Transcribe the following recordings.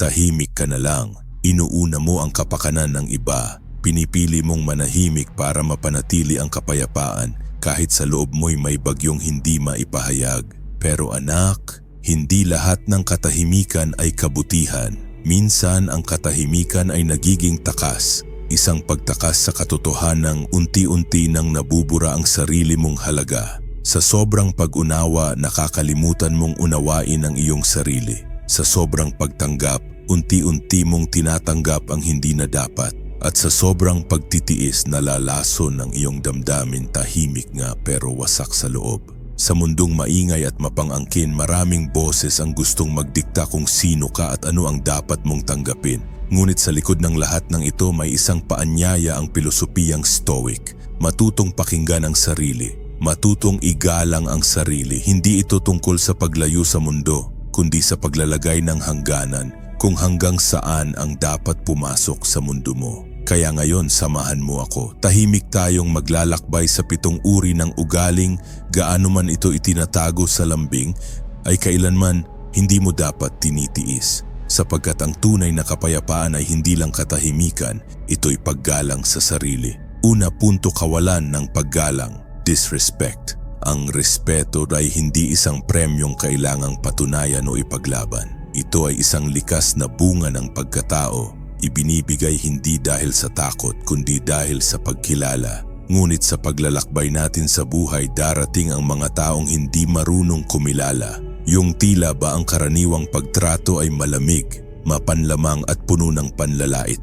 tahimik ka na lang. Inuuna mo ang kapakanan ng iba. Pinipili mong manahimik para mapanatili ang kapayapaan kahit sa loob mo'y may bagyong hindi maipahayag. Pero anak, hindi lahat ng katahimikan ay kabutihan. Minsan ang katahimikan ay nagiging takas. Isang pagtakas sa katotohanang unti-unti nang nabubura ang sarili mong halaga. Sa sobrang pag-unawa, nakakalimutan mong unawain ang iyong sarili. Sa sobrang pagtanggap, unti-unti mong tinatanggap ang hindi na dapat. At sa sobrang pagtitiis, nalalason ng iyong damdamin tahimik nga pero wasak sa loob. Sa mundong maingay at mapangangkin, maraming boses ang gustong magdikta kung sino ka at ano ang dapat mong tanggapin. Ngunit sa likod ng lahat ng ito may isang paanyaya ang pilosopiyang stoic. Matutong pakinggan ang sarili. Matutong igalang ang sarili. Hindi ito tungkol sa paglayo sa mundo, kundi sa paglalagay ng hangganan kung hanggang saan ang dapat pumasok sa mundo mo. Kaya ngayon samahan mo ako. Tahimik tayong maglalakbay sa pitong uri ng ugaling gaano man ito itinatago sa lambing ay kailanman hindi mo dapat tinitiis. Sapagkat ang tunay na kapayapaan ay hindi lang katahimikan, ito'y paggalang sa sarili. Una punto kawalan ng paggalang, disrespect. Ang respeto ay hindi isang premyong kailangang patunayan o ipaglaban. Ito ay isang likas na bunga ng pagkatao ibinibigay hindi dahil sa takot kundi dahil sa pagkilala. Ngunit sa paglalakbay natin sa buhay darating ang mga taong hindi marunong kumilala. Yung tila ba ang karaniwang pagtrato ay malamig, mapanlamang at puno ng panlalait.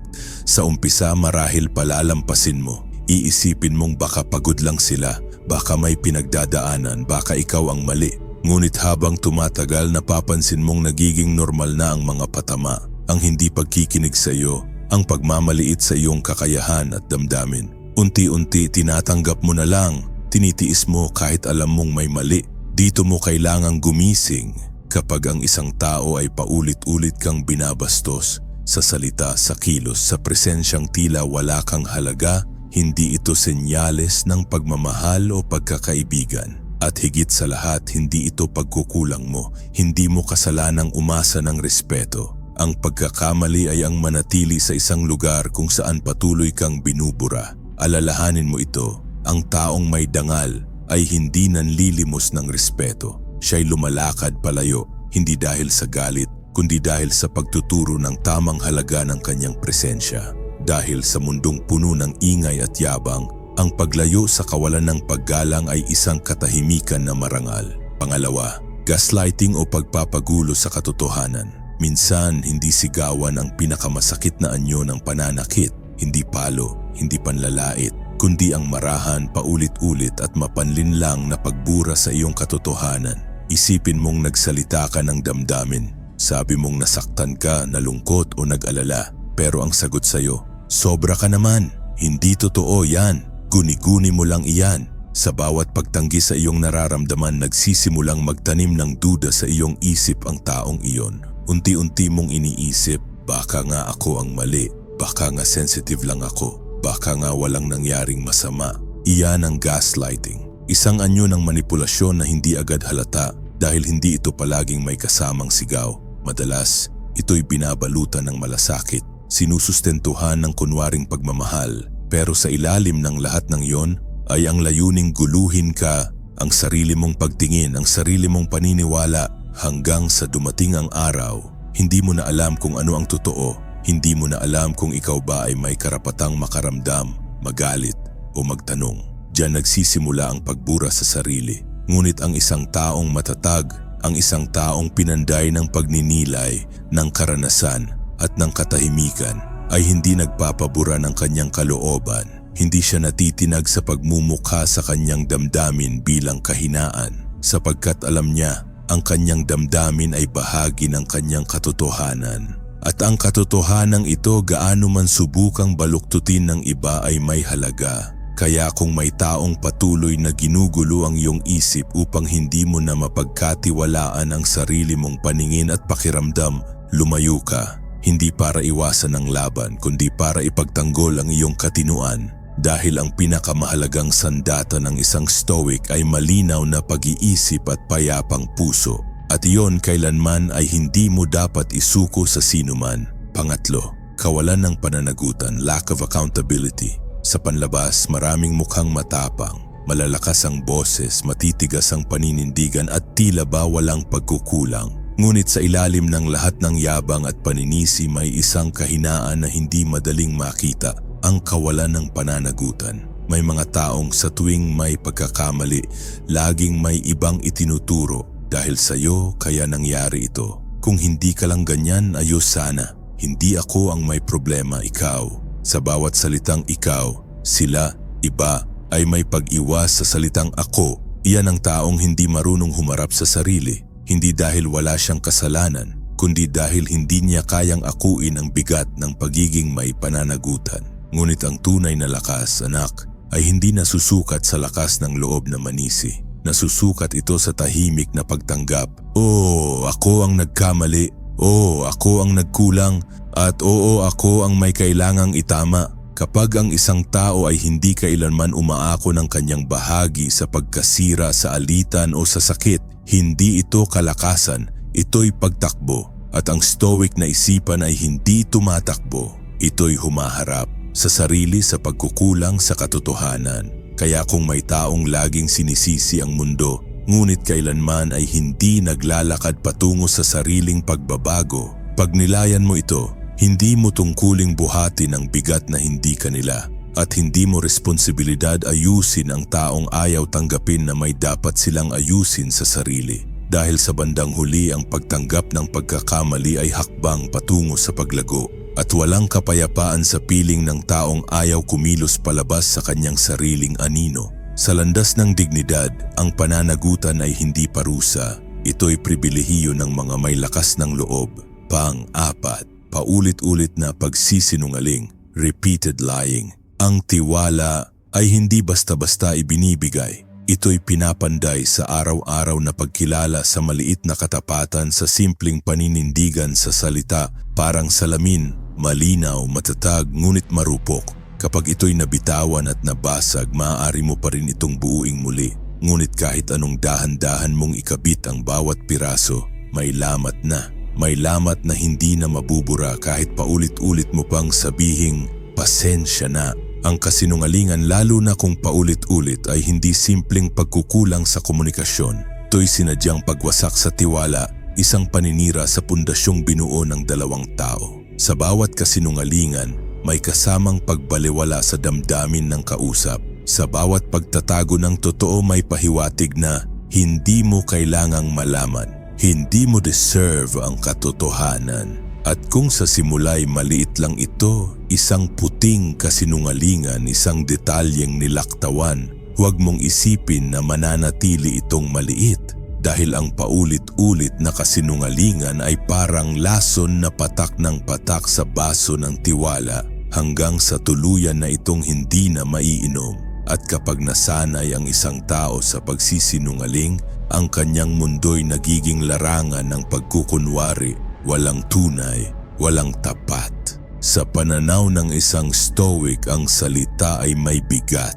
Sa umpisa marahil palalampasin mo. Iisipin mong baka pagod lang sila, baka may pinagdadaanan, baka ikaw ang mali. Ngunit habang tumatagal napapansin mong nagiging normal na ang mga patama ang hindi pagkikinig sa iyo, ang pagmamaliit sa iyong kakayahan at damdamin. Unti-unti tinatanggap mo na lang, tinitiis mo kahit alam mong may mali. Dito mo kailangang gumising kapag ang isang tao ay paulit-ulit kang binabastos sa salita, sa kilos, sa presensyang tila wala kang halaga, hindi ito senyales ng pagmamahal o pagkakaibigan. At higit sa lahat, hindi ito pagkukulang mo, hindi mo kasalanang umasa ng respeto. Ang pagkakamali ay ang manatili sa isang lugar kung saan patuloy kang binubura. Alalahanin mo ito, ang taong may dangal ay hindi nanlilimos ng respeto. Siya'y lumalakad palayo, hindi dahil sa galit, kundi dahil sa pagtuturo ng tamang halaga ng kanyang presensya. Dahil sa mundong puno ng ingay at yabang, ang paglayo sa kawalan ng paggalang ay isang katahimikan na marangal. Pangalawa, gaslighting o pagpapagulo sa katotohanan. Minsan, hindi sigawan ang pinakamasakit na anyo ng pananakit, hindi palo, hindi panlalait, kundi ang marahan paulit-ulit at mapanlinlang na pagbura sa iyong katotohanan. Isipin mong nagsalita ka ng damdamin. Sabi mong nasaktan ka, nalungkot o nag-alala. Pero ang sagot sa'yo, sobra ka naman. Hindi totoo yan. Guni-guni mo lang iyan. Sa bawat pagtanggi sa iyong nararamdaman, nagsisimulang magtanim ng duda sa iyong isip ang taong iyon. Unti-unti mong iniisip, baka nga ako ang mali, baka nga sensitive lang ako, baka nga walang nangyaring masama. Iyan ang gaslighting. Isang anyo ng manipulasyon na hindi agad halata dahil hindi ito palaging may kasamang sigaw. Madalas, ito'y binabalutan ng malasakit, sinusustentuhan ng kunwaring pagmamahal. Pero sa ilalim ng lahat ng yon ay ang layuning guluhin ka, ang sarili mong pagtingin, ang sarili mong paniniwala hanggang sa dumating ang araw, hindi mo na alam kung ano ang totoo, hindi mo na alam kung ikaw ba ay may karapatang makaramdam, magalit o magtanong. Diyan nagsisimula ang pagbura sa sarili. Ngunit ang isang taong matatag, ang isang taong pinanday ng pagninilay, ng karanasan at ng katahimikan ay hindi nagpapabura ng kanyang kalooban. Hindi siya natitinag sa pagmumukha sa kanyang damdamin bilang kahinaan sapagkat alam niya ang kanyang damdamin ay bahagi ng kanyang katotohanan. At ang katotohanan ito gaano man subukang baluktutin ng iba ay may halaga. Kaya kung may taong patuloy na ginugulo ang iyong isip upang hindi mo na mapagkatiwalaan ang sarili mong paningin at pakiramdam, lumayo ka. Hindi para iwasan ang laban kundi para ipagtanggol ang iyong katinuan dahil ang pinakamahalagang sandata ng isang stoic ay malinaw na pag-iisip at payapang puso. At iyon kailanman ay hindi mo dapat isuko sa sinuman. Pangatlo, kawalan ng pananagutan, lack of accountability. Sa panlabas, maraming mukhang matapang, malalakas ang boses, matitigas ang paninindigan at tila ba walang pagkukulang. Ngunit sa ilalim ng lahat ng yabang at paninisi may isang kahinaan na hindi madaling makita, ang kawalan ng pananagutan. May mga taong sa tuwing may pagkakamali, laging may ibang itinuturo dahil sa iyo kaya nangyari ito. Kung hindi ka lang ganyan, ayos sana. Hindi ako ang may problema, ikaw. Sa bawat salitang ikaw, sila, iba, ay may pag-iwas sa salitang ako. Iyan ang taong hindi marunong humarap sa sarili. Hindi dahil wala siyang kasalanan, kundi dahil hindi niya kayang akuin ang bigat ng pagiging may pananagutan. Ngunit ang tunay na lakas, anak, ay hindi nasusukat sa lakas ng loob na manisi. Nasusukat ito sa tahimik na pagtanggap. Oo, ako ang nagkamali. Oo, ako ang nagkulang. At oo, ako ang may kailangang itama. Kapag ang isang tao ay hindi kailanman umaako ng kanyang bahagi sa pagkasira sa alitan o sa sakit, hindi ito kalakasan, ito'y pagtakbo. At ang stoic na isipan ay hindi tumatakbo, ito'y humaharap sa sarili sa pagkukulang sa katotohanan. Kaya kung may taong laging sinisisi ang mundo, ngunit kailanman ay hindi naglalakad patungo sa sariling pagbabago, pag nilayan mo ito, hindi mo tungkuling buhatin ang bigat na hindi kanila at hindi mo responsibilidad ayusin ang taong ayaw tanggapin na may dapat silang ayusin sa sarili. Dahil sa bandang huli ang pagtanggap ng pagkakamali ay hakbang patungo sa paglago at walang kapayapaan sa piling ng taong ayaw kumilos palabas sa kanyang sariling anino. Sa landas ng dignidad, ang pananagutan ay hindi parusa. Ito'y pribilehiyo ng mga may lakas ng loob. Pang-apat, paulit-ulit na pagsisinungaling, repeated lying. Ang tiwala ay hindi basta-basta ibinibigay. Ito'y pinapanday sa araw-araw na pagkilala sa maliit na katapatan sa simpleng paninindigan sa salita, parang salamin, malinaw, matatag, ngunit marupok. Kapag ito'y nabitawan at nabasag, maaari mo pa rin itong buuing muli. Ngunit kahit anong dahan-dahan mong ikabit ang bawat piraso, may lamat na. May lamat na hindi na mabubura kahit paulit-ulit mo pang sabihing, pasensya na. Ang kasinungalingan lalo na kung paulit-ulit ay hindi simpleng pagkukulang sa komunikasyon. Ito'y sinadyang pagwasak sa tiwala, isang paninira sa pundasyong binuo ng dalawang tao. Sa bawat kasinungalingan, may kasamang pagbaliwala sa damdamin ng kausap. Sa bawat pagtatago ng totoo may pahiwatig na hindi mo kailangang malaman. Hindi mo deserve ang katotohanan. At kung sa simula'y maliit lang ito, isang puting kasinungalingan, isang detalyeng nilaktawan, huwag mong isipin na mananatili itong maliit dahil ang paulit-ulit na kasinungalingan ay parang lason na patak ng patak sa baso ng tiwala hanggang sa tuluyan na itong hindi na maiinom. At kapag nasanay ang isang tao sa pagsisinungaling, ang kanyang mundo'y nagiging larangan ng pagkukunwari walang tunay, walang tapat. Sa pananaw ng isang stoic, ang salita ay may bigat.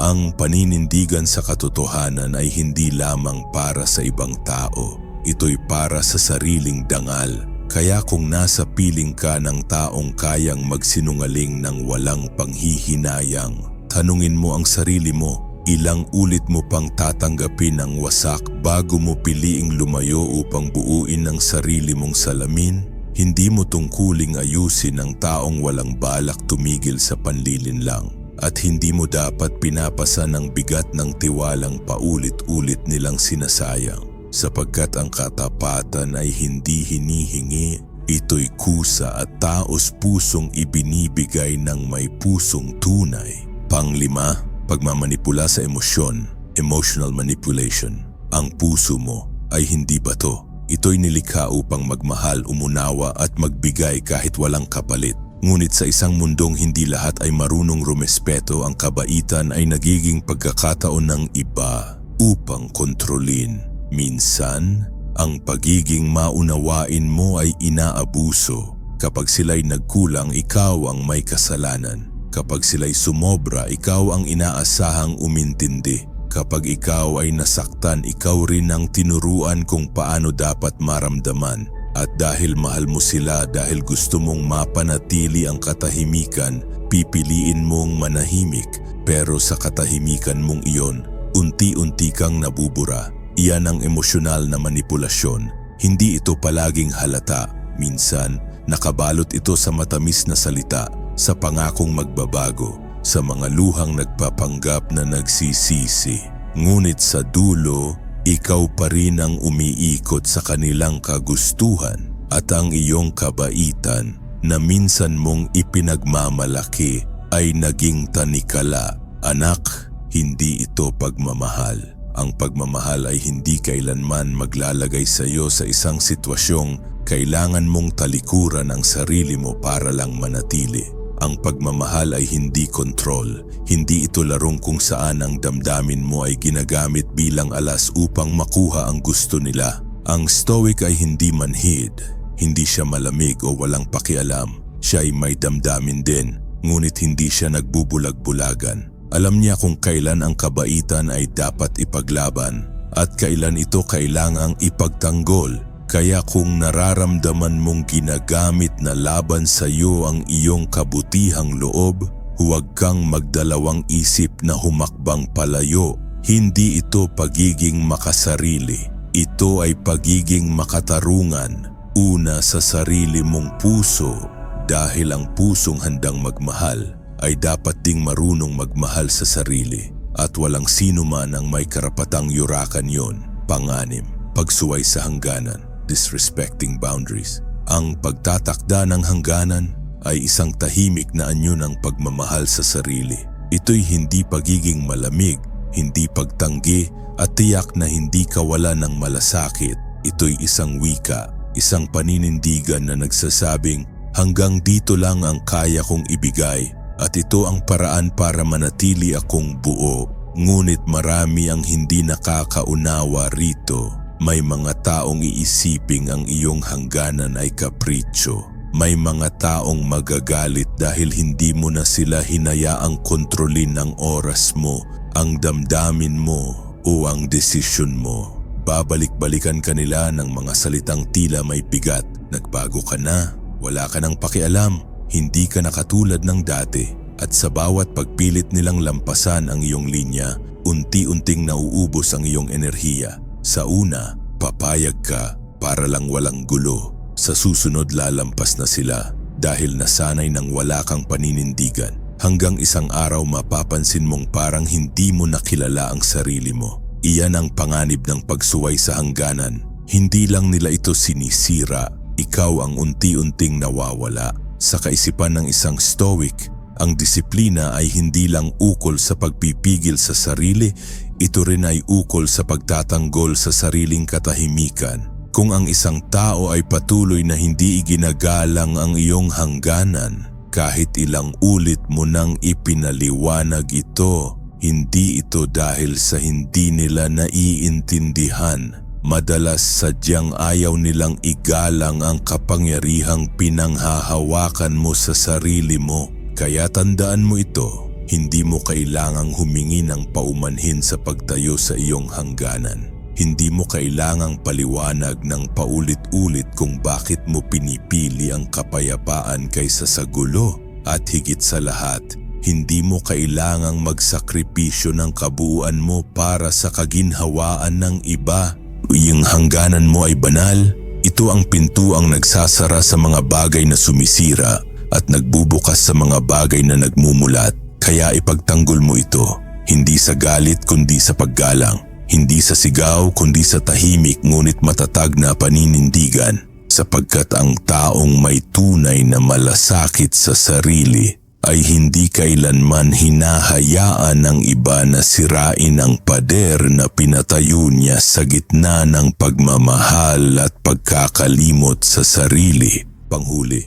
Ang paninindigan sa katotohanan ay hindi lamang para sa ibang tao. Ito'y para sa sariling dangal. Kaya kung nasa piling ka ng taong kayang magsinungaling ng walang panghihinayang, tanungin mo ang sarili mo Ilang ulit mo pang tatanggapin ang wasak bago mo piliing lumayo upang buuin ang sarili mong salamin? Hindi mo tungkuling ayusin ang taong walang balak tumigil sa panlilin lang at hindi mo dapat pinapasa ng bigat ng tiwalang paulit-ulit nilang sinasayang sapagkat ang katapatan ay hindi hinihingi Ito'y kusa at taos pusong ibinibigay ng may pusong tunay. Panglima, pagmamanipula sa emosyon, emotional manipulation. Ang puso mo ay hindi bato. Ito'y nilikha upang magmahal, umunawa at magbigay kahit walang kapalit. Ngunit sa isang mundong hindi lahat ay marunong rumespeto, ang kabaitan ay nagiging pagkakataon ng iba upang kontrolin. Minsan, ang pagiging maunawain mo ay inaabuso. Kapag sila'y nagkulang, ikaw ang may kasalanan. Kapag sila'y sumobra, ikaw ang inaasahang umintindi. Kapag ikaw ay nasaktan, ikaw rin ang tinuruan kung paano dapat maramdaman. At dahil mahal mo sila dahil gusto mong mapanatili ang katahimikan, pipiliin mong manahimik. Pero sa katahimikan mong iyon, unti-unti kang nabubura. Iyan ang emosyonal na manipulasyon. Hindi ito palaging halata. Minsan, nakabalot ito sa matamis na salita, sa pangakong magbabago, sa mga luhang nagpapanggap na nagsisisi. Ngunit sa dulo, ikaw pa rin ang umiikot sa kanilang kagustuhan at ang iyong kabaitan na minsan mong ipinagmamalaki ay naging tanikala. Anak, hindi ito pagmamahal. Ang pagmamahal ay hindi kailanman maglalagay sa iyo sa isang sitwasyong kailangan mong talikuran ang sarili mo para lang manatili. Ang pagmamahal ay hindi kontrol, hindi ito larong kung saan ang damdamin mo ay ginagamit bilang alas upang makuha ang gusto nila. Ang stoic ay hindi manhid, hindi siya malamig o walang pakialam. Siya ay may damdamin din, ngunit hindi siya nagbubulag-bulagan. Alam niya kung kailan ang kabaitan ay dapat ipaglaban at kailan ito kailangang ipagtanggol. Kaya kung nararamdaman mong ginagamit na laban sa iyo ang iyong kabutihang loob, huwag kang magdalawang isip na humakbang palayo. Hindi ito pagiging makasarili. Ito ay pagiging makatarungan. Una sa sarili mong puso dahil ang pusong handang magmahal ay dapat ding marunong magmahal sa sarili at walang sino man ang may karapatang yurakan yon. Panganim, pagsuway sa hangganan, disrespecting boundaries. Ang pagtatakda ng hangganan ay isang tahimik na anyo ng pagmamahal sa sarili. Ito'y hindi pagiging malamig, hindi pagtanggi at tiyak na hindi kawala ng malasakit. Ito'y isang wika, isang paninindigan na nagsasabing hanggang dito lang ang kaya kong ibigay at ito ang paraan para manatili akong buo. Ngunit marami ang hindi nakakaunawa rito. May mga taong iisiping ang iyong hangganan ay kapritsyo. May mga taong magagalit dahil hindi mo na sila hinayaang kontrolin ang oras mo, ang damdamin mo o ang desisyon mo. Babalik-balikan ka nila ng mga salitang tila may bigat. Nagbago ka na, wala ka nang pakialam, hindi ka na katulad ng dati at sa bawat pagpilit nilang lampasan ang iyong linya, unti-unting nauubos ang iyong enerhiya. Sa una, papayag ka para lang walang gulo. Sa susunod lalampas na sila dahil nasanay ng wala kang paninindigan. Hanggang isang araw mapapansin mong parang hindi mo nakilala ang sarili mo. Iyan ang panganib ng pagsuway sa hangganan. Hindi lang nila ito sinisira, ikaw ang unti-unting nawawala. Sa kaisipan ng isang stoic, ang disiplina ay hindi lang ukol sa pagpipigil sa sarili, ito rin ay ukol sa pagtatanggol sa sariling katahimikan. Kung ang isang tao ay patuloy na hindi iginagalang ang iyong hangganan, kahit ilang ulit mo nang ipinaliwanag ito, hindi ito dahil sa hindi nila naiintindihan. Madalas sadyang ayaw nilang igalang ang kapangyarihang pinanghahawakan mo sa sarili mo. Kaya tandaan mo ito, hindi mo kailangang humingi ng paumanhin sa pagtayo sa iyong hangganan. Hindi mo kailangang paliwanag ng paulit-ulit kung bakit mo pinipili ang kapayapaan kaysa sa gulo. At higit sa lahat, hindi mo kailangang magsakripisyo ng kabuuan mo para sa kaginhawaan ng iba. Yung hangganan mo ay banal, ito ang pintuang nagsasara sa mga bagay na sumisira at nagbubukas sa mga bagay na nagmumulat. Kaya ipagtanggol mo ito, hindi sa galit kundi sa paggalang, hindi sa sigaw kundi sa tahimik ngunit matatag na paninindigan sapagkat ang taong may tunay na malasakit sa sarili ay hindi kailanman hinahayaan ng iba na sirain ang pader na pinatayo niya sa gitna ng pagmamahal at pagkakalimot sa sarili. Panghuli,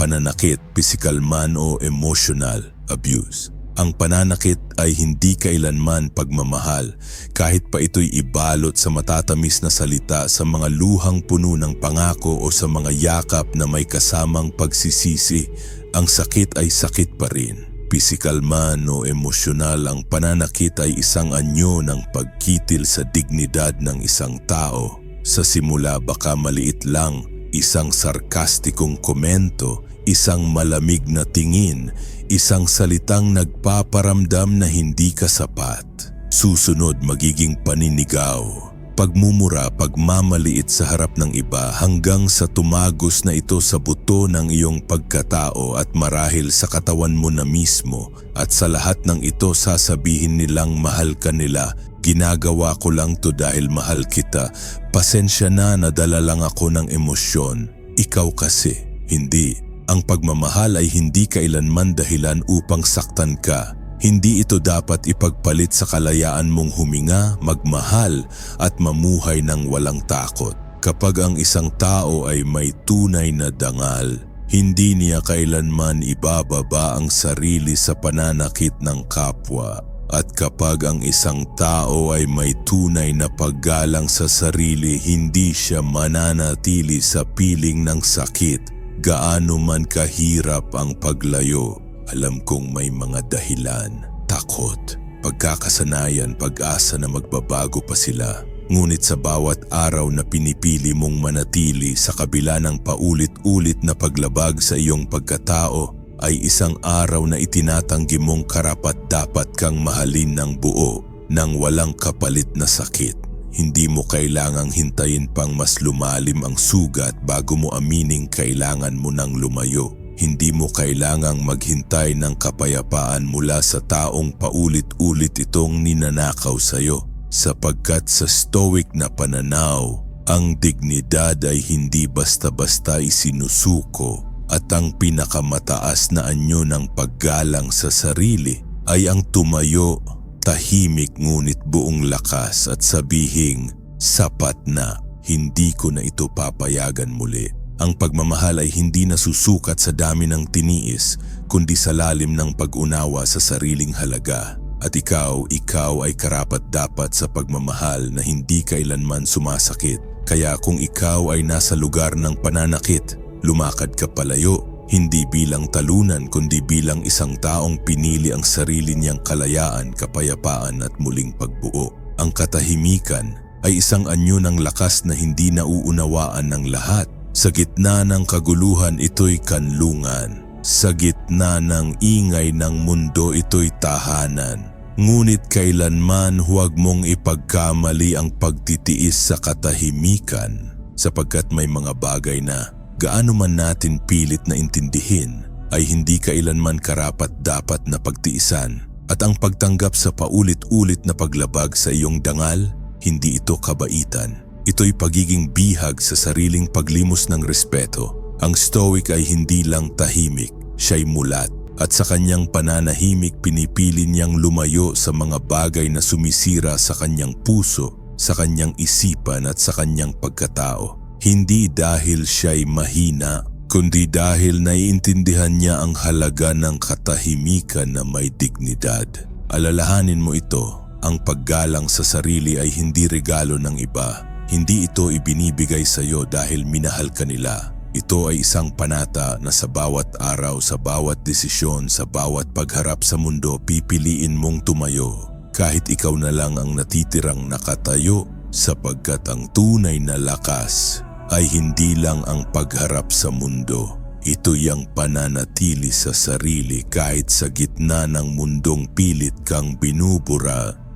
pananakit, physical man o emotional abuse. Ang pananakit ay hindi kailanman pagmamahal kahit pa ito'y ibalot sa matatamis na salita sa mga luhang puno ng pangako o sa mga yakap na may kasamang pagsisisi. Ang sakit ay sakit pa rin. pisikal man o emosyonal ang pananakit ay isang anyo ng pagkitil sa dignidad ng isang tao. Sa simula baka maliit lang, isang sarkastikong komento, isang malamig na tingin, isang salitang nagpaparamdam na hindi ka sapat. Susunod magiging paninigaw. Pagmumura, pagmamaliit sa harap ng iba hanggang sa tumagos na ito sa buto ng iyong pagkatao at marahil sa katawan mo na mismo at sa lahat ng ito sasabihin nilang mahal ka nila Ginagawa ko lang to dahil mahal kita. Pasensya na nadala lang ako ng emosyon. Ikaw kasi, hindi. Ang pagmamahal ay hindi kailanman dahilan upang saktan ka. Hindi ito dapat ipagpalit sa kalayaan mong huminga, magmahal at mamuhay ng walang takot. Kapag ang isang tao ay may tunay na dangal, hindi niya kailanman ibababa ang sarili sa pananakit ng kapwa. At kapag ang isang tao ay may tunay na paggalang sa sarili, hindi siya mananatili sa piling ng sakit. Gaano man kahirap ang paglayo, alam kong may mga dahilan. Takot, pagkakasanayan, pag-asa na magbabago pa sila. Ngunit sa bawat araw na pinipili mong manatili sa kabila ng paulit-ulit na paglabag sa iyong pagkatao, ay isang araw na itinatanggi mong karapat dapat kang mahalin ng buo nang walang kapalit na sakit. Hindi mo kailangang hintayin pang mas lumalim ang sugat bago mo amining kailangan mo nang lumayo. Hindi mo kailangang maghintay ng kapayapaan mula sa taong paulit-ulit itong ninanakaw sa iyo. Sapagkat sa stoic na pananaw, ang dignidad ay hindi basta-basta isinusuko at ang pinakamataas na anyo ng paggalang sa sarili ay ang tumayo, tahimik ngunit buong lakas at sabihing, sapat na, hindi ko na ito papayagan muli. Ang pagmamahal ay hindi nasusukat sa dami ng tiniis, kundi sa lalim ng pag-unawa sa sariling halaga. At ikaw, ikaw ay karapat dapat sa pagmamahal na hindi kailanman sumasakit. Kaya kung ikaw ay nasa lugar ng pananakit, Lumakad ka palayo, hindi bilang talunan kundi bilang isang taong pinili ang sarili niyang kalayaan, kapayapaan at muling pagbuo. Ang katahimikan ay isang anyo ng lakas na hindi nauunawaan ng lahat. Sa gitna ng kaguluhan ito'y kanlungan. Sa gitna ng ingay ng mundo ito'y tahanan. Ngunit kailanman huwag mong ipagkamali ang pagtitiis sa katahimikan sapagkat may mga bagay na gaano man natin pilit na intindihin ay hindi kailanman karapat dapat na pagtiisan at ang pagtanggap sa paulit-ulit na paglabag sa iyong dangal, hindi ito kabaitan. Ito'y pagiging bihag sa sariling paglimos ng respeto. Ang stoic ay hindi lang tahimik, siya'y mulat at sa kanyang pananahimik pinipili niyang lumayo sa mga bagay na sumisira sa kanyang puso, sa kanyang isipan at sa kanyang pagkatao. Hindi dahil siya'y mahina, kundi dahil naiintindihan niya ang halaga ng katahimikan na may dignidad. Alalahanin mo ito, ang paggalang sa sarili ay hindi regalo ng iba. Hindi ito ibinibigay sa iyo dahil minahal ka nila. Ito ay isang panata na sa bawat araw, sa bawat desisyon, sa bawat pagharap sa mundo, pipiliin mong tumayo. Kahit ikaw na lang ang natitirang nakatayo sapagkat ang tunay na lakas ay hindi lang ang pagharap sa mundo. Ito yung pananatili sa sarili kahit sa gitna ng mundong pilit kang binubura